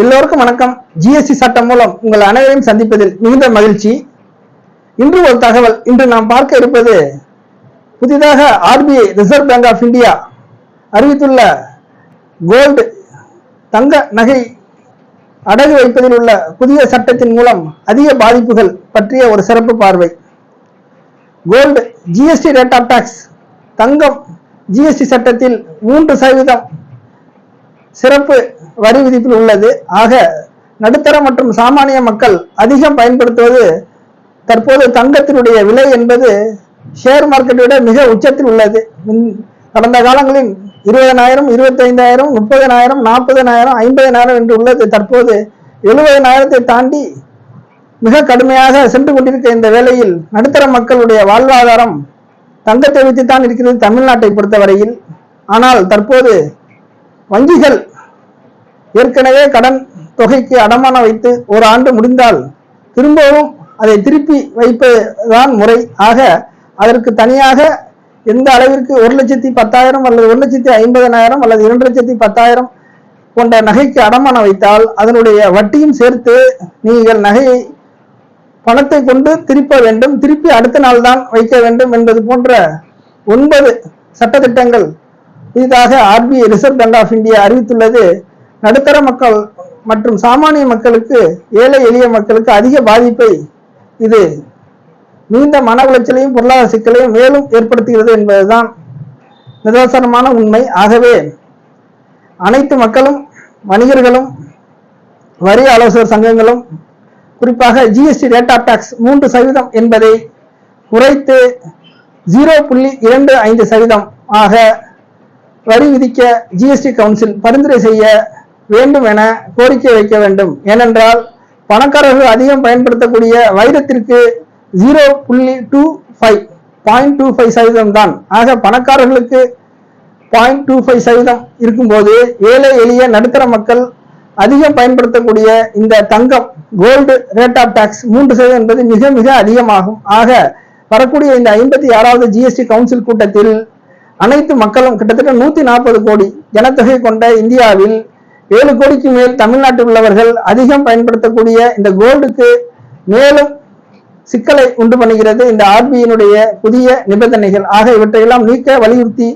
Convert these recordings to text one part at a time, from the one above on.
எல்லோருக்கும் வணக்கம். ஜிஎஸ்டி சட்டம் மூலம் உங்கள் அனைவரையும் சந்திப்பதில் மிகுந்த மகிழ்ச்சி. இன்று ஒரு தகவல். இன்று நாம் பார்க்க இருப்பது புதிதாக RBI reserve bank of India அறிவித்துள்ள கோல்டு தங்க நகை அடகு வைப்பதில் உள்ள புதிய சட்டத்தின் மூலம் அதிக பாதிப்புகள் பற்றிய ஒரு சிறப்பு பார்வை. Gold GST rate of tax Thangam GST சட்டத்தில் மூன்று சதவீதம் சிறப்பு வரி விதிப்பில் உள்ளது. ஆக நடுத்தர மற்றும் சாமானிய மக்கள் அதிகம் பயன்படுத்துவது தற்போது தங்கத்தினுடைய விலை என்பது ஷேர் மார்க்கெட்டை விட மிக உச்சத்தில் உள்ளது. கடந்த காலங்களில் இருபதனாயிரம் இருபத்தைந்தாயிரம் முப்பதனாயிரம் நாற்பதனாயிரம் ஐம்பதனாயிரம் என்று உள்ளது. தற்போது எழுபதனாயிரத்தை தாண்டி மிக கடுமையாக சென்று கொண்டிருக்க இந்த வேளையில் நடுத்தர மக்களுடைய வாழ்வாதாரம் தங்கத்தை வைத்துத்தான் இருக்கிறது தமிழ்நாட்டை பொறுத்தவரையில். ஆனால் தற்போது வங்கிகள் ஏற்கனவே கடன் தொகைக்கு அடமானம் வைத்து ஒரு ஆண்டு முடிந்தால் திரும்பவும் அதை திருப்பி வைப்பதுதான் முறை. ஆக அதற்கு தனியாக எந்த அளவிற்கு ஒரு லட்சத்தி பத்தாயிரம் அல்லது ஒரு லட்சத்தி ஐம்பதனாயிரம் அல்லது இரண்டு லட்சத்தி பத்தாயிரம் போன்ற நகைக்கு அடமானம் வைத்தால் அதனுடைய வட்டியும் சேர்த்து நீங்கள் நகையை பணத்தை கொண்டு திருப்ப வேண்டும். திருப்பி அடுத்த நாள் தான் வைக்க வேண்டும் என்பது போன்ற ஒன்பது சட்டத்திட்டங்கள் புதிதாக RBI reserve bank of India அறிவித்துள்ளது. நடுத்தர மக்கள் மற்றும் சாமானிய மக்களுக்கு ஏழை எளிய மக்களுக்கு அதிக பாதிப்பை இது நீண்ட மன உளைச்சலையும் பொருளாதார சிக்கலையும் மேலும் ஏற்படுத்துகிறது என்பதுதான் நிதர்சனமான உண்மை. ஆகவே அனைத்து மக்களும் வணிகர்களும் வரி ஆலோசகர் சங்கங்களும் குறிப்பாக ஜிஎஸ்டி ரேட் ஆஃப் டாக்ஸ் மூன்று சதவீதம் என்பதை குறைத்து ஜீரோ புள்ளி இரண்டு ஐந்து சதவீதம் ஆக வரி விதிக்க ஜிஎஸ்டி கவுன்சில் பரிந்துரை செய்ய வேண்டும் என கோரிக்கை வைக்க வேண்டும். ஏனென்றால் பணக்காரர்கள் அதிகம் பயன்படுத்தக்கூடிய வைரத்திற்கு ஜீரோ புள்ளி two five point two five சதவீதம் தான். ஆக பணக்காரர்களுக்கு பாயிண்ட் டூ ஃபைவ் சதவீதம் இருக்கும்போது ஏழை எளிய நடுத்தர மக்கள் அதிகம் பயன்படுத்தக்கூடிய இந்த தங்கம் கோல்டு ரேட் ஆஃப் டாக்ஸ் மூன்று சதவீதம் என்பது மிக மிக அதிகமாகும். ஆக வரக்கூடிய இந்த ஐம்பத்தி ஆறாவது ஜிஎஸ்டி கவுன்சில் கூட்டத்தில் அனைத்து மக்களும் கிட்டத்தட்ட நூத்தி நாற்பது கோடி ஜனத்தொகை கொண்ட இந்தியாவில் ஏழு கோடிக்கு மேல் தமிழ்நாட்டில் உள்ளவர்கள் அதிகம் பயன்படுத்தக்கூடிய இந்த கோல்டுக்கு மேலும் சிக்கலை உண்டு பண்ணுகிறது. இந்த ஆர்பிஐனுடைய புதிய நிபந்தனைகள். ஆக இவற்றையெல்லாம் நீக்க வலியுறுத்தி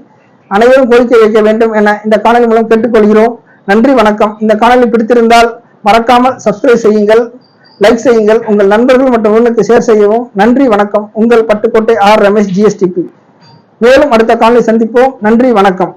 அனைவரும் கோரிக்கை வைக்க வேண்டும் என இந்த காணொலி மூலம் கேட்டுக்கொள்கிறோம். நன்றி வணக்கம். இந்த காணொலி பிடித்திருந்தால் மறக்காமல் சப்ஸ்கிரைப் செய்யுங்கள் லைக் செய்யுங்கள். உங்கள் நண்பர்கள் மற்றும் உறவுகளுக்கு ஷேர் செய்யவும். நன்றி வணக்கம். உங்கள் பட்டுக்கோட்டை ஆர் ரமேஷ் ஜிஎஸ்டிபி மேலும் அடுத்த காலை சந்திப்போம். நன்றி வணக்கம்.